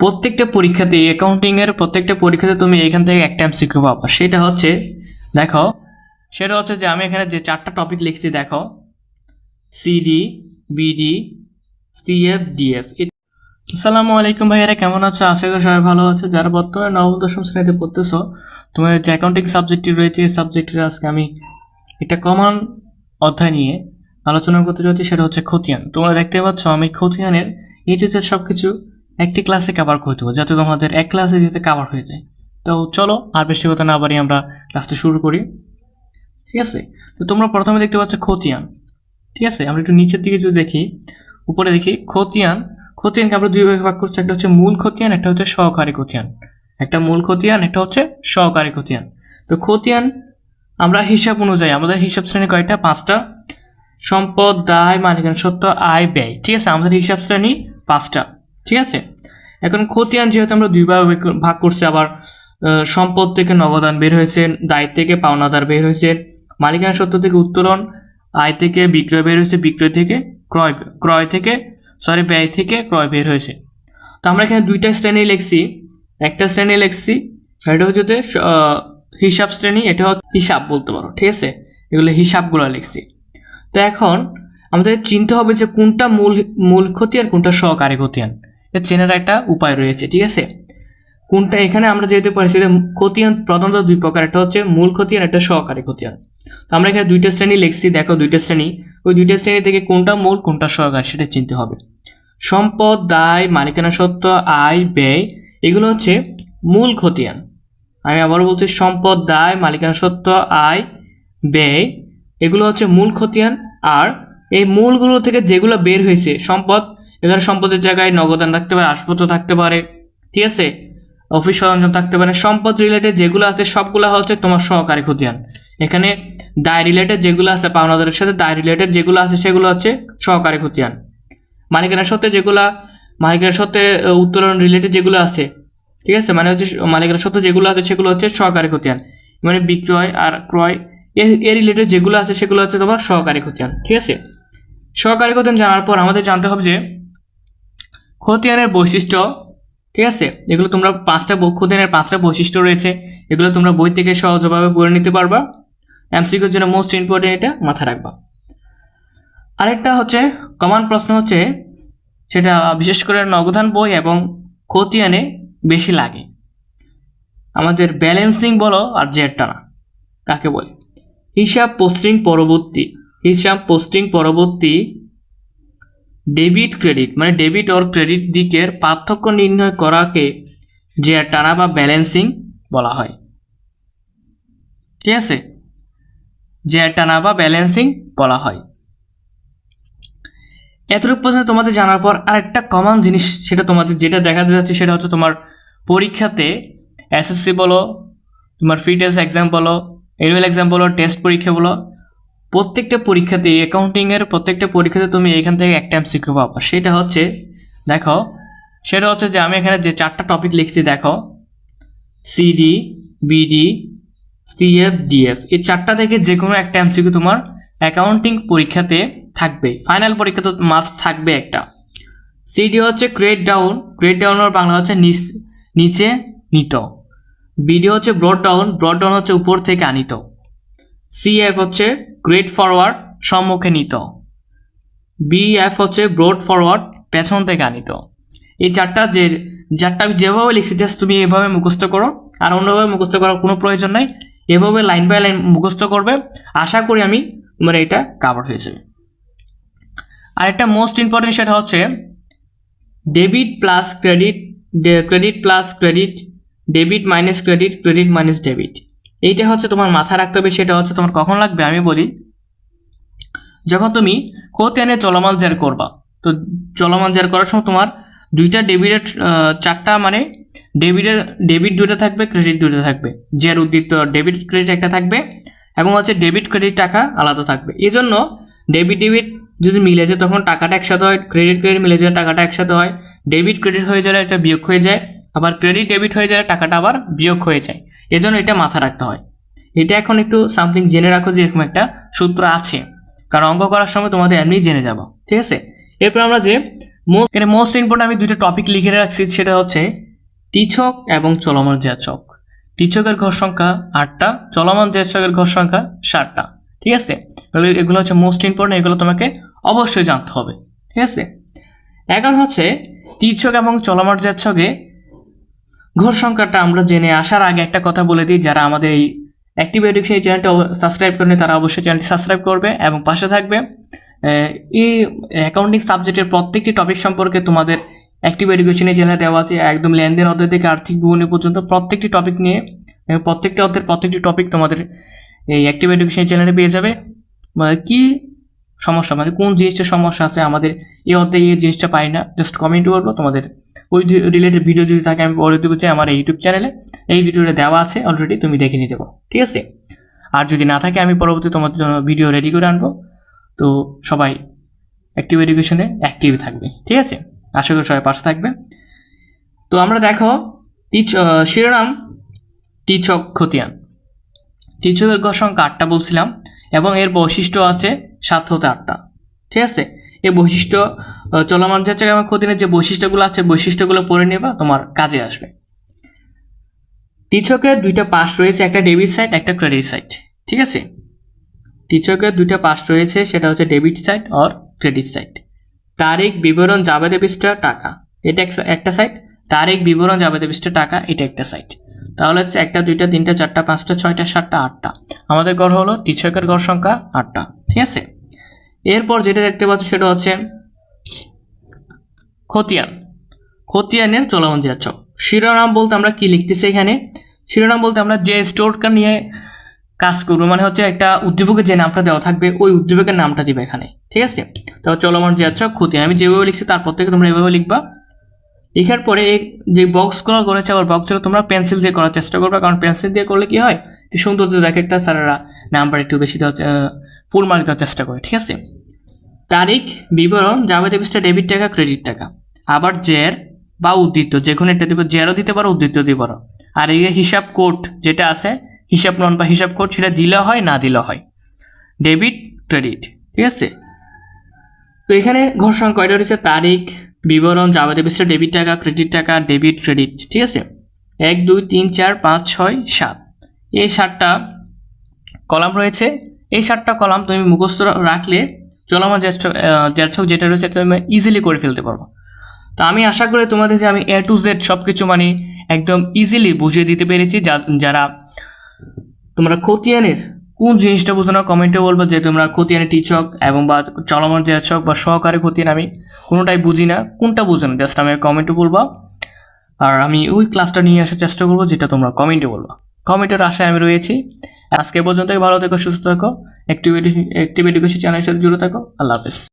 প্রত্যেকটা পরীক্ষাতে অ্যাকাউন্টিং এর প্রত্যেকটা পরীক্ষাতে তুমি এখান থেকে একটা এমসিকিউ পাবা। সেটা হচ্ছে, দেখো, সেটা হচ্ছে যে আমি এখানে যে চারটা টপিক লিখছি, দেখো সিডি বিডি সিএফ ডিএফ আসসালামু আলাইকুম ভাইয়ারা, কেমন আছো? আশা করি সবাই ভালো আছো। যারা বর্তমানে নবম, দশম শ্রেণীতে পড়তেছো, তোমাদের যে অ্যাকাউন্টিং সাবজেক্টটি রয়েছে, এই সাবজেক্টের আজকে আমি একটা কমন অধ্যায় নিয়ে আলোচনা করতে যাচ্ছি, সেটা হচ্ছে খতিয়ান। তোমরা দেখতে পাচ্ছ, আমি খতিয়ানের টু সব কিছু একটি ক্লাসে কভার করে দেবো, যাতে তোমাদের এক ক্লাসে যাতে কভার হয়ে যায়। তো চলো, আর বেশি কথা না বাড়ি আমরা ক্লাসটা শুরু করি। ঠিক আছে? তো তোমরা প্রথমে দেখতে পাচ্ছ খতিয়ান। ঠিক আছে? আমরা একটু নিচের দিকে যদি দেখি, উপরে দেখি, খতিয়ান। খতিয়ানকে আমরা দুই ভাগে ভাগ করছি, একটা হচ্ছে মূল খতিয়ান, একটা হচ্ছে সহকারী খতিয়ান। একটা মূল খতিয়ান, একটা হচ্ছে সহকারী খতিয়ান। তো খতিয়ান, আমরা হিসাব অনুযায়ী, আমাদের হিসাব শ্রেণি কয়টা? পাঁচটা। সম্পদ, দায়, মালিকানা, সত্য, আয়, ব্যয়। ঠিক আছে? আমাদের হিসাব শ্রেণি পাঁচটা। ঠিক আছে? এখন খতিয়ান যেহেতু আমরা দুই ভাগে করছি আবার সম্পদ থেকে নগদান বের হয়েছে দায় থেকে পাওনাদার বের হয়েছে মালিকানা সত্য থেকে উত্তোলন আয় থেকে বিক্রয় বের হয়েছে বিক্রয় থেকে ক্রয় ক্রয় থেকে সরি ব্যয় থেকে ক্রয় বের হয়েছে। তো আমরা এখানে দুইটা শ্রেণি লিখছি। একটা শ্রেণি লিখছি এটা হচ্ছে যে, হিসাব শ্রেণি এটা হচ্ছে হিসাব বলতে পারো ঠিক আছে? এগুলো হিসাবগুলো লিখছি। তো এখন আমাদের চিনতে হবে যে কোনটা মূল মূল ক্ষতি আর কোনটা সহকারী খতিয়ান। চেনার একটা উপায় রয়েছে, ঠিক আছে? কোনটা এখানে আমরা যেহেতু যে খতিয়ান, প্রধানত দুই প্রকার, একটা হচ্ছে মূল খতিয়ান, একটা সহকারী খতিয়ান। তো আমরা এখানে দুইটা শ্রেণি লিখছি, দেখো দুইটা শ্রেণি। ওই দুইটা শ্রেণি থেকে কোনটা মূল, কোনটা সহকারী, সেটা চিনতে হবে। সম্পদ, দায়, মালিকানা সত্ত্ব আয়, ব্যয়, এগুলো হচ্ছে মূল খতিয়ান। আমি আবার বলছি, সম্পদ, দায়, মালিকানা সত্ত্ব আয়, ব্যয়, এগুলো হচ্ছে মূল খতিয়ান। আর এই মূলগুলো থেকে যেগুলো বের হয়েছে, সম্পদ এখানে সম্পদের জায়গায় নগদান থাকতে পারে, আসপত্র থাকতে পারে, ঠিক আছে? অফিস সরঞ্জাম থাকতে পারে, সম্পদ রিলেটেড যেগুলো আছে সবগুলো হচ্ছে তোমার সহকারী খতিয়ান। এখানে দায় রিলেটেড যেগুলো আছে, পাওনাদারের সাথে দায় রিলেটেড যেগুলো আছে, সেগুলো হচ্ছে সহকারী খতিয়ান। মালিকানার সত্ত্বে যেগুলো, মালিকানার সত্ত্বে উত্তোলন রিলেটেড যেগুলো আছে, ঠিক আছে? মানে হচ্ছে মালিকানার সত্ত্বে যেগুলো আছে, সেগুলো হচ্ছে সহকারী খতিয়ান। মানে বিক্রয় আর ক্রয়, এ রিলেটেড যেগুলো আছে, সেগুলো হচ্ছে তোমার সহকারী খতিয়ান, ঠিক আছে? সহকারী খতিয়ান জানার পর আমাদের জানতে হবে যে খতিয়ানের বৈশিষ্ট্য, ঠিক আছে? এগুলো তোমরা পাঁচটা খতিয়ানের পাঁচটা বৈশিষ্ট্য রয়েছে। এগুলো তোমরা বই থেকে সহজভাবে পড়ে নিতে পারবা। এমসিকিউর জন্য মোস্ট ইম্পর্টেন্ট এটা মাথায় রাখবা। আরেকটা হচ্ছে কমন প্রশ্ন হচ্ছে, সেটা বিশেষ করে নগদান বই এবং খতিয়ানে বেশি লাগে। আমাদের ব্যালেন্সিং বলো আর জেডটা না কাকে বলে? হিসাব পোস্টিং পরবর্তী হিসাব পোস্টিং পরবর্তী ডেবিট ক্রেডিট মানে ডেবিট ওর ক্রেডিট দিকের পার্থক্য নির্ণয় করাকে যে টানা বা ব্যালেন্সিং বলা হয়। ঠিক আছে? যে টানা বা ব্যালেন্সিং বলা হয়। এতটুকু পর্যন্ত তোমাদের জানার পর আরেকটা কমন জিনিস সেটা তোমাদের যেটা দেখাতে যাচ্ছে সেটা হচ্ছে তোমার পরীক্ষাতে এসএসসি বলো, তোমার টেস্ট এক্সাম বলো এনুয়াল এক্সাম বলো টেস্ট পরীক্ষা বলো প্রত্যেকটা পরীক্ষাতে অ্যাকাউন্টিংয়ের প্রত্যেকটা পরীক্ষাতে তুমি এখান থেকে একটা এমসিকিউ পাবা। সেটা হচ্ছে, দেখো, সেটা হচ্ছে যে আমি এখানে যে চারটা টপিক লিখছি, দেখো সিডি বিডি সিএফ ডিএফ এই চারটা থেকে যে কোনো একটা এমসিকিউ তোমার অ্যাকাউন্টিং পরীক্ষাতে থাকবে। ফাইনাল পরীক্ষা তো মাস্ট থাকবে একটা। সিডি হচ্ছে ক্রেড ডাউন ক্রেড ডাউনের বাংলা হচ্ছে নিচে নিত। বিডি হচ্ছে ব্রড ডাউন ব্রড ডাউন হচ্ছে উপর থেকে আনিত। সিএফ হচ্ছে গ্রেড ফরওয়ার্ড সম্মুখে নিত। বিএফ হচ্ছে ব্রড ফরওয়ার্ড পেছন থেকে আনিত। এই চারটা যে, চারটা আমি যেভাবে লিখছি জাস্ট তুমি এভাবে মুখস্থ করো, আর অন্যভাবে মুখস্থ করার কোনো প্রয়োজন নাই। এভাবে লাইন বাই লাইন মুখস্থ করবে। আশা করি আমি তোমার এটা কাভার হয়ে যাবে। আর একটা মোস্ট ইম্পর্টেন্ট সেটা হচ্ছে debit plus credit credit plus credit debit minus credit credit minus debit এইটা হচ্ছে তোমার মাথায় রাখতে হবে, সেটা হচ্ছে তোমার কখন লাগবে আমি বলি। যখন তুমি কোতিয়ানে চলমান জের করবা, তো চলমান জের করার সময় তোমার দুইটা ডেবিটের চারটা মানে ডেবিটের, ডেবিট দুটো থাকবে, ক্রেডিট দুটো থাকবে। জের উদ্দীপ্ত ডেবিট ক্রেডিট একটা থাকবে এবং হচ্ছে ডেবিট ক্রেডিট টাকা আলাদা থাকবে। এই জন্য ডেবিট ডেবিট যদি মিলে যায়, তখন টাকাটা একসাথে হয়, ক্রেডিট ক্রেডিট মিলে যায়, টাকাটা একসাথে হয়, ডেবিট ক্রেডিট হয়ে গেলে এটা বিয়োগ হয়ে যায়। আবার ক্রেডিট ডেবিট হয়ে গেলে টাকাটা আবার বিয়োগ হয়ে যায়। এজন্য এটা মাথা রাখতে হয়। এটা এখন একটু সামথিং জেনে রাখো যে এরকম একটা সূত্র আছে। কারণ অঙ্ক করার সময় তোমাদের এমনি জেনে যাব, ঠিক আছে? এরপর আমরা যে এখানে মোস্ট ইম্পর্টেন্ট আমি দুইটা টপিক লিখে রাখছি, সেটা হচ্ছে টিছক এবং চলমান জ্যাচক টিচকের ঘর সংখ্যা আটটা, চলমান জ্যাচকের ঘর সংখ্যা সাতটা, ঠিক আছে? এগুলো হচ্ছে মোস্ট ইম্পর্টেন্ট এগুলো তোমাকে অবশ্যই জানতে হবে, ঠিক আছে? এখন হচ্ছে টিচক এবং চলমান জ্যাচকে ঘর সংখ্যাটা আমরা জেনে আসার আগে একটা কথা বলে দিই, যারা আমাদের এই অ্যাক্টিভ এডুকেশন এই চ্যানেলটা সাবস্ক্রাইব করেনি তারা অবশ্যই চ্যানেলটি সাবস্ক্রাইব করবে এবং পাশে থাকবে। এই অ্যাকাউন্টিং সাবজেক্টের প্রত্যেকটি টপিক সম্পর্কে তোমাদের অ্যাক্টিভ এডুকেশনের চ্যানেলে দেওয়া আছে। একদম লেনদেন অধ্যায় থেকে আর্থিক বিবরণী পর্যন্ত প্রত্যেকটি টপিক নিয়ে প্রত্যেকটি অধ্যায়ের প্রত্যেকটি টপিক তোমাদের এই অ্যাক্টিভ এডুকেশন চ্যানেলে পেয়ে যাবে। মানে কি সমস্যা মানে কোন জিনিসটা সমস্যা আছে আমাদের এই অধ্যায়ে এই জিনিসটা পাই না জাস্ট কমেন্ট করব তোমাদের। ওই রিলেটেড ভিডিও যদি থাকে, আমি পরে দেবো যে আমার ইউটিউব চ্যানেলে এই ভিডিওটা দেওয়া আছে অলরেডি তুমি দেখে নিতে পারো, ঠিক আছে? আর যদি না থাকে, আমি পরবর্তী তোমাদের জন্য ভিডিও রেডি করে আনব। তো সবাই অ্যাক্টিভ এডুকেশনে অ্যাক্টিভ থাকবে, ঠিক আছে? আশা করি সবাই পাশে থাকবে তো আমরা দেখো টিচ শিরোনাম, টিচক খতিয়ান। টিচকের সংখ্যা আটটা বলছিলাম। এবং এর বৈশিষ্ট্য আছে সাত হতে আটটা। ঠিক আছে? এই বৈশিষ্ট্য চলমান যাচ্ছে এবং খতিয়ানের যে বৈশিষ্ট্যগুলো আছে, বৈশিষ্ট্যগুলো পড়ে নেবা, তোমার কাজে আসবে। টিচকের দুইটা পাশ রয়েছে, একটা ডেবিট সাইড, একটা ক্রেডিট সাইড। ঠিক আছে? টিচকের দুইটা পাশ রয়েছে, সেটা হচ্ছে ডেবিট সাইড আর ক্রেডিট সাইড। তারিখ, বিবরণ জাবেদে পৃষ্ঠা টাকা। এটা এক- একটা সাইড, তারিখ, বিবরণ জাবেদে পৃষ্ঠা টাকা, এটা একটা সাইড। তাহলে হচ্ছে একটা, দুইটা, তিনটা, চারটা, পাঁচটা, ছয়টা, সাতটা, আটটা। আমাদের ঘর হলো টিচকের ঘর সংখ্যা আটটা, ঠিক আছে? এরপর যেটা দেখতে পাচ্ছ সেটা হচ্ছে খতিয়ান। খতিয়ানের চলমান যাচ্ছক শিরোনাম বলতে আমরা কি লিখতেছি এখানে? শিরোনাম বলতে আমরা যে স্টোরটা নিয়ে কাজ করব মানে হচ্ছে একটা উদ্দীপকের যে নামটা দেওয়া থাকবে, ওই উদ্দীপকের নামটা দিবে এখানে, ঠিক আছে? তো চলমান যে আচ্ছা খতিয়ান। আমি যেভাবে লিখছি তারপর থেকে তোমরা এভাবে লিখবা। লেখার পরে যে বক্সগুলো করেছে, আবার বক্সগুলো তোমরা পেন্সিল দিয়ে করার চেষ্টা করবে। কারণ পেন্সিল দিয়ে করলে কি হয়? একটু সৌন্দর্য দেখে একটা স্যারেরা নাম্বার একটু বেশি দেওয়ার ফুল মার্ক দেওয়ার চেষ্টা করে, ঠিক আছে? তারিখ, বিবরণ, যাবতীয় পৃষ্ঠা ডেবিট টাকা ক্রেডিট টাকা। আবার জের বা উদ্দীপ্ত যে কোনো দিবে জেরও দিতে পারো উদ্দীপ্ত দিতে পারো আর এই হিসাব কোড যেটা আছে, হিসাব নন বা হিসাব কোড সেটা দিলে হয়, না দিলে হয়? ডেবিট ক্রেডিট ঠিক আছে? তো এখানে ঘোষণা কয়টা রয়েছে? তারিখ, বিবরণ, যাবতীয় পৃষ্ঠা ডেবিট টাকা ক্রেডিট টাকা ডেবিট ক্রেডিট ঠিক আছে? এক, দুই, তিন, চার, পাঁচ, ছয়, সাত। এই সাতটা কলাম রয়েছে। এই সাতটা কলাম তুমি মুখস্থ রাখলে চলমান জ্যাঠক যেটা রয়েছে তুমি ইজিলি করে ফেলতে পারব। তো আমি আশা করি তোমাদের যে আমি এ টু জেড সব কিছু মানে একদম ইজিলি বুঝিয়ে দিতে পেরেছি। যারা তোমরা খতিয়ানের কোন জিনিসটা বুঝো না কমেন্টে বলব যে তোমরা খতিয়ানি টিচক এবং বা চলমান যে চক বা সহকারে খতিয়ান আমি, কোনোটাই বুঝি না। কোনটা বুঝো না? জাস্ট আমি কমেন্টে বলবা। আর আমি ওই ক্লাসটা নিয়ে আসার চেষ্টা করব, যেটা তোমরা কমেন্টে বলবা। কমেন্টের আশায় আমি রয়েছি। আজকে পর্যন্তই, ভালো থেকো, সুস্থ থাকো। অ্যাক্টিভ এডুকেশন চ্যানেলের সাথে জুড়ে থাকো। আল্লাহ হাফেজ।